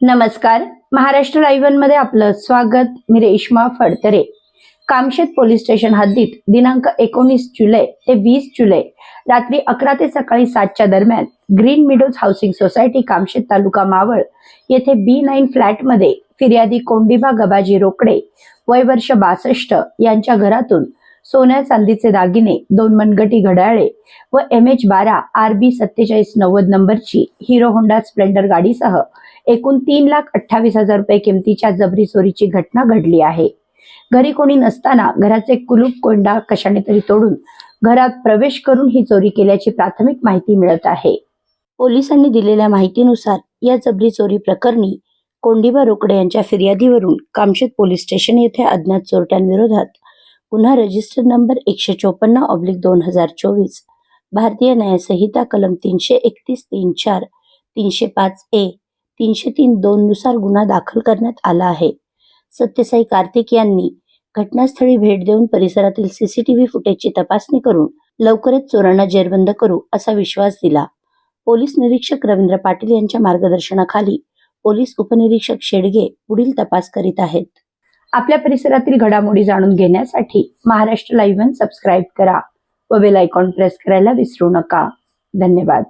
नमस्कार. महाराष्ट्र लाईव्हमध्ये आपलं स्वागत. मी रेश्मा फडतरे. कामशेत पोलीस स्टेशन हद्दीत दिनांक एकोणीस जुलै ते वीस जुलै रात्री अकरा ते सकाळी सातच्या दरम्यान green meadows housing society Kamshet taluka Maval येथे बी नाईन फ्लॅटमध्ये फिर्यादी कोंडिबा गबाजी रोकडे वय वर्ष बासष्ट यांच्या घरातून सोन्या चांदीचे दागिने दोन मनगटी घड्याळे व एम एच बारा आर बी सत्तेचाळीस नव्वद नंबरची हिरो होंडा स्प्लेंडर गाडीसह एकूण तीन लाख अठ्ठावीस हजार रुपये किमतीच्या जबरी चोरीची घटना घडली आहे. घरी कोणी नसताना घराचे कुलूप कोंडा कशाने तरी तोडून घरात प्रवेश करून ही चोरी केल्याची प्राथमिक माहिती मिळत आहे. पोलिसांनी दिलेल्या माहितीनुसार या जबरी चोरी प्रकरणी कोंडीबा रोकडे यांच्या फिर्यादीवरून कामशेत पोलीस स्टेशन येथे अज्ञात चोरट्यांविरोधात पुन्हा रजिस्टर नंबर एकशे चोपन्न ऑब्लिक दोन हजार चोवीस भारतीय न्यायसंहिता कलम तीनशे एकतीस तीन चार तीनशे पाच ए तीनशे तीन दोन नुसार गुन्हा दाखल करण्यात आला आहे. सत्यसाई कार्तिक यांनी घटनास्थळी भेट देऊन परिसरातील सीसीटीव्ही फुटेजची तपासणी करून लवकरच चोरांना जेरबंद करू असा विश्वास दिला. पोलीस निरीक्षक रवींद्र पाटील यांच्या मार्गदर्शनाखाली पोलीस उपनिरीक्षक शेडगे पुढील तपास करीत आहेत. आपल्या परिसरातील घडामोडी जाणून घेण्यासाठी महाराष्ट्र लाईव्ह सबस्क्राईब करा व बेल आयकॉन प्रेस करायला विसरू नका. धन्यवाद.